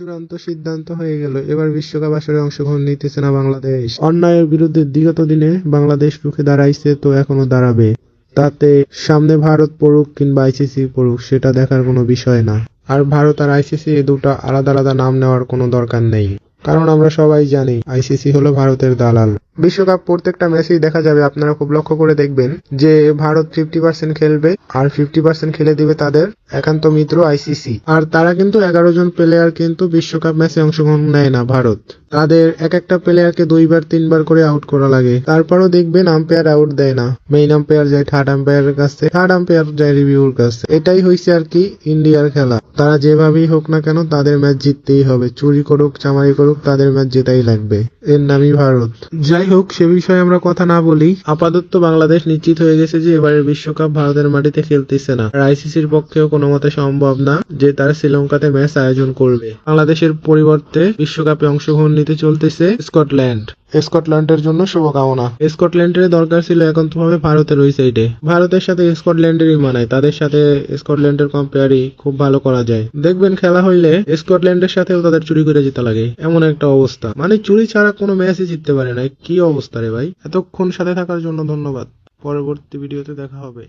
চূড়ান্ত সিদ্ধান্ত হয়ে গেল। এবার বিশ্বকাপ আসরে অংশগ্রহণ নিতেছে না বাংলাদেশ। অন্যায়ের বিরুদ্ধে বিগত দিনে বাংলাদেশ রুখে দাঁড়াইছে, তো এখনও দাঁড়াবে। তাতে সামনে ভারত পড়ুক কিংবা আইসিসি পড়ুক, সেটা দেখার কোনো বিষয় না। আর ভারত আর আইসিসি এই দুটো আলাদা আলাদা নাম নেওয়ার কোনো দরকার নেই। কারণ আমরা সবাই জানি আইসিসি হলো ভারতের দালাল। বিশ্বকাপ প্রত্যেকটা ম্যাচেই দেখা যাবে, আপনারা খুব লক্ষ্য করে দেখবেন, যে ভারত ফিফটি পার্সেন্ট খেলবে আর ফিফটি পার্সেন্ট খেলে দিবে তাদের একান্ত মিত্র আইসিসি আর তারা কিন্তু এগারো জন প্লেয়ার কিন্তু বিশ্বকাপ ম্যাচে অংশগ্রহণ নেয় না ভারত। তাদের এক একটা প্লেয়ারকে দুইবার, তিনবার করে আউট করা লাগে। তারপরও দেখবেন আম্পায়ার আউট দেয় না। মেইন আম্পায়ার যায় থার্ড আম্পায়ারের কাছে থার্ড আম্পায়ার যায় রিভিউর কাছে। এটাই হয়েছে আর কি ইন্ডিয়ার খেলা। তারা যেভাবেই হোক না কেন তাদের ম্যাচ জিততেই হবে। চুরি করুক, চামারি করুক, তাদের ম্যাচ জেতাই লাগবে। এর নামই ভারত। যাই হোক, সে বিষয়ে আমরা কথা না বলি আপাতত বাংলাদেশ নিশ্চিত হয়ে গেছে যে এবারের বিশ্বকাপ ভারতের মাটিতে খেলতেছে না। আর আইসিসির পক্ষেও কোনো মতে সম্ভব না যে তারা শ্রীলঙ্কাতে ম্যাচ আয়োজন করবে। বাংলাদেশের পরিবর্তে বিশ্বকাপে অংশগ্রহণ নিতে চলতেছে স্কটল্যান্ড। স্কটল্যান্ডের জন্য শুভকামনা। স্কটল্যান্ডের দরকার ছিল একান্তভাবে ভারতের ওই সাইডে ভারতের সাথে স্কটল্যান্ডেরই মানায় তাদের সাথে স্কটল্যান্ডের কম্পেয়ারই খুব ভালো করা যায়। দেখবেন খেলা হইলে স্কটল্যান্ডের সাথেও তাদের চুরি করে যেতে লাগে, এমন একটা অবস্থা। মানে চুরি ছাড়া কোনো ম্যাচই জিততে পারে না, কি অবস্থা রে ভাই? এতক্ষণ সাথে থাকার জন্য ধন্যবাদ। পরবর্তী ভিডিওতে দেখা হবে।